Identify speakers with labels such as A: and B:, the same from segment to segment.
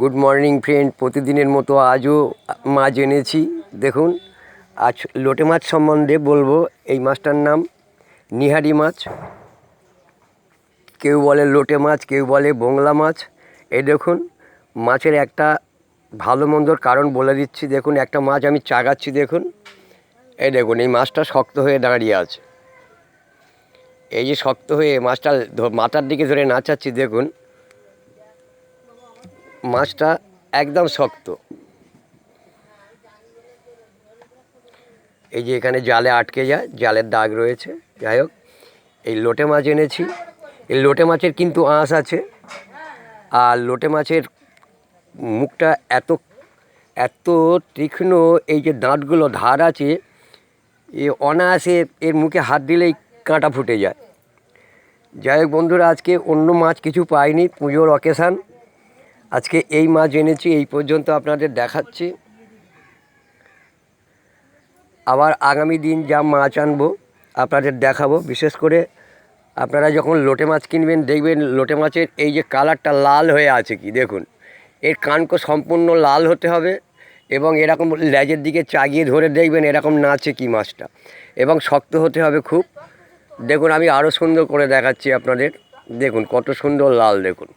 A: Good morning friend প্রতিদিনের মতো আজও মাছ এনেছি দেখুন, আজ লোটে মাছ সম্বন্ধে বলব। এই মাছটার নাম নিহারি মাছ। কেউ বলে লোটে মাছ, কেউ বলে বংলা মাছ। এই দেখুন, মাছের একটা ভালো মন্দর কারণ বলে দিচ্ছি। দেখুন, একটা মাছ আমি চাগাচ্ছি, দেখুন। এই দেখুন, এই মাছটা শক্ত হয়ে দাঁড়িয়ে আছে। এই যে শক্ত হয়ে মাছটা মাথার দিকে ধরে নাচাচ্ছি, দেখুন। মাছটা একদম শক্ত। এই যে এখানে জালে আটকে যায়, জালের দাগ রয়েছে, যাই হোক। এই লোটে মাছ এনেছি। এই লোটে মাছের কিন্তু আঁশ আছে। আর লোটে মাছের মুখটা এত এত তীক্ষ্ণ এই যে দাঁতগুলো, ধার আছে, এ অনায়াসে এর মুখে হাত দিলেই কাঁটা ফুটে যায়। যাই হোক বন্ধুরা, আজকে অন্য মাছ কিছু পাইনি, পুজোর অকেশান। আজকে এই মাছ এনেছি, এই পর্যন্ত আপনাদের দেখাচ্ছি। আবার আগামী দিন যা মাছ আনব, আপনাদের দেখাবো। বিশেষ করে আপনারা যখন লোটে মাছ কিনবেন, দেখবেন লোটে মাছের এই যে কালারটা লাল হয়ে আছে কি, দেখুন। এর কানকো সম্পূর্ণ লাল হতে হবে এবং এরকম লেজের দিকে চাগিয়ে ধরে দেখবেন এরকম নাচে কি মাছটা। এবং শক্ত হতে হবে খুব। দেখুন, আমি আরও সুন্দর করে দেখাচ্ছি আপনাদের। দেখুন, কত সুন্দর লাল, দেখুন।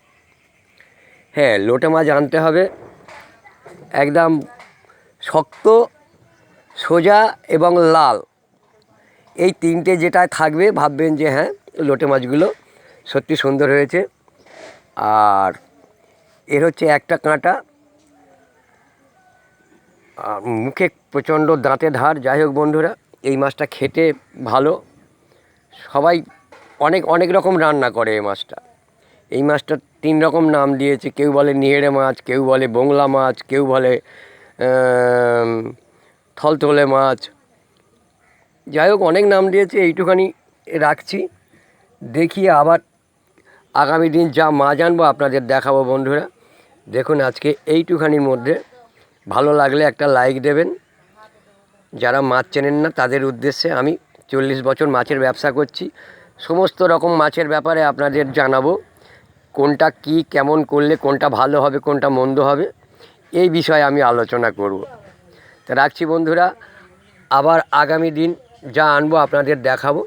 A: হ্যাঁ লোটে মাছ আনতে হবে। একদম শক্ত, সোজা এবং লাল। এই তিনটে যেটা থাকবে, ভাববেন যে হ্যাঁ লোটে মাছগুলো সত্যি সুন্দর হয়েছে। আর এর হচ্ছে একটা কাঁটা। আর মুখে প্রচণ্ড দাঁতে ধার। যাই হোক বন্ধুরা, এই মাছটা খেতে ভালো। সবাই অনেক অনেক রকম রান্না করে এই মাছটা। এই মাছটা তিন রকম নাম দিয়েছে। কেউ বলে নিহেড়ে মাছ, কেউ বলে বংলা মাছ, কেউ বলে থলথলে মাছ। যাই হোক, অনেক নাম দিয়েছে, এইটুখানি রাখছি। দেখি আবার আগামী দিন যা মাছ আনব আপনাদের দেখাবো বন্ধুরা। দেখুন, আজকে এইটুখানির মধ্যে ভালো লাগলে একটা লাইক দেবেন। যারা মাছ চেনেন না, তাদের উদ্দেশ্যে আমি চল্লিশ বছর মাছের ব্যবসা করছি। সমস্ত রকম মাছের ব্যাপারে আপনাদের জানাব। কোনটা কি, কেমন করলে কোনটা ভালো হবে, কোনটা মন্দ হবে, এই বিষয়ে আমি আলোচনা করব। তা রাখছি বন্ধুরা, আবার আগামী দিন যা আনব আপনাদের দেখাবো।